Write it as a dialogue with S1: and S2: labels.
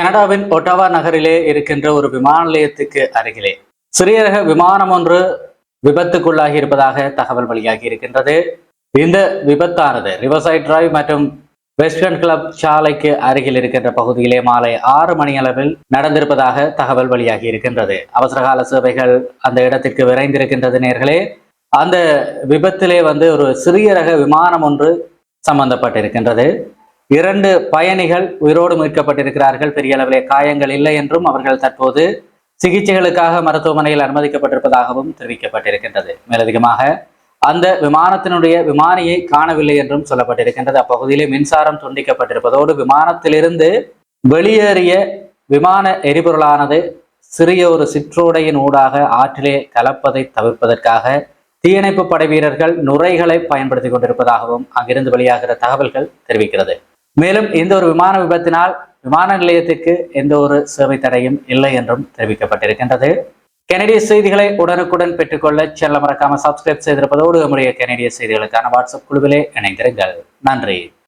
S1: கனடாவின் ஒட்டாவா நகரிலே இருக்கின்ற ஒரு விமான நிலையத்துக்கு அருகிலே. சிறிய ரக விமானம் ஒன்று விபத்துக்குள்ளாகி இருப்பதாக தகவல் வெளியாகி இருக்கின்றது. இந்த விபத்தானது ரிவர்சைட் டிரைவ் மற்றும் வெஸ்டர்ன் கிளப் சாலைக்கு அருகில் இருக்கின்ற பகுதியிலே மாலை ஆறு மணி அளவில் நடந்திருப்பதாக தகவல் வெளியாகி இருக்கின்றது. அவசரகால சேவைகள் அந்த இடத்திற்கு விரைந்திருக்கின்றது நேர்களே. அந்த விபத்திலே வந்து ஒரு சிறிய ரக விமானம் ஒன்று சம்பந்தப்பட்டிருக்கின்றது. இரண்டு பயணிகள் உயிரோடு மீட்கப்பட்டிருக்கிறார்கள். பெரிய அளவிலே காயங்கள் இல்லை என்றும் அவர்கள் தற்போது சிகிச்சைகளுக்காக மருத்துவமனையில் அனுமதிக்கப்பட்டிருப்பதாகவும் தெரிவிக்கப்பட்டிருக்கின்றது. மேலதிகமாக அந்த விமானத்தினுடைய விமானியை காணவில்லை என்றும் சொல்லப்பட்டிருக்கின்றது. அப்பகுதியிலே மின்சாரம் துண்டிக்கப்பட்டிருப்பதோடு விமானத்திலிருந்து வெளியேறிய விமான எரிபொருளானது சிறிய ஒரு சிற்றோடையின் ஊடாக ஆற்றிலே கலப்பதை தவிர்ப்பதற்காக தீயணைப்பு படை வீரர்கள் நுரைகளை பயன்படுத்தி கொண்டிருப்பதாகவும் அங்கிருந்து வெளியாகிற தகவல்கள் தெரிவிக்கிறது. மேலும் இந்த ஒரு விமான விபத்தினால் விமான நிலையத்துக்கு எந்த ஒரு சேவை தடையும் இல்லை என்றும் தெரிவிக்கப்பட்டிருக்கின்றது. கெனடிய செய்திகளை உடனுக்குடன் பெற்றுக்கொள்ள செல்ல மறக்காம சப்ஸ்கிரைப் செய்திருப்பதோடு நம்முடைய கனடிய செய்திகளுக்கான வாட்ஸ்அப் குழுவிலே இணைந்திருங்கள். நன்றி.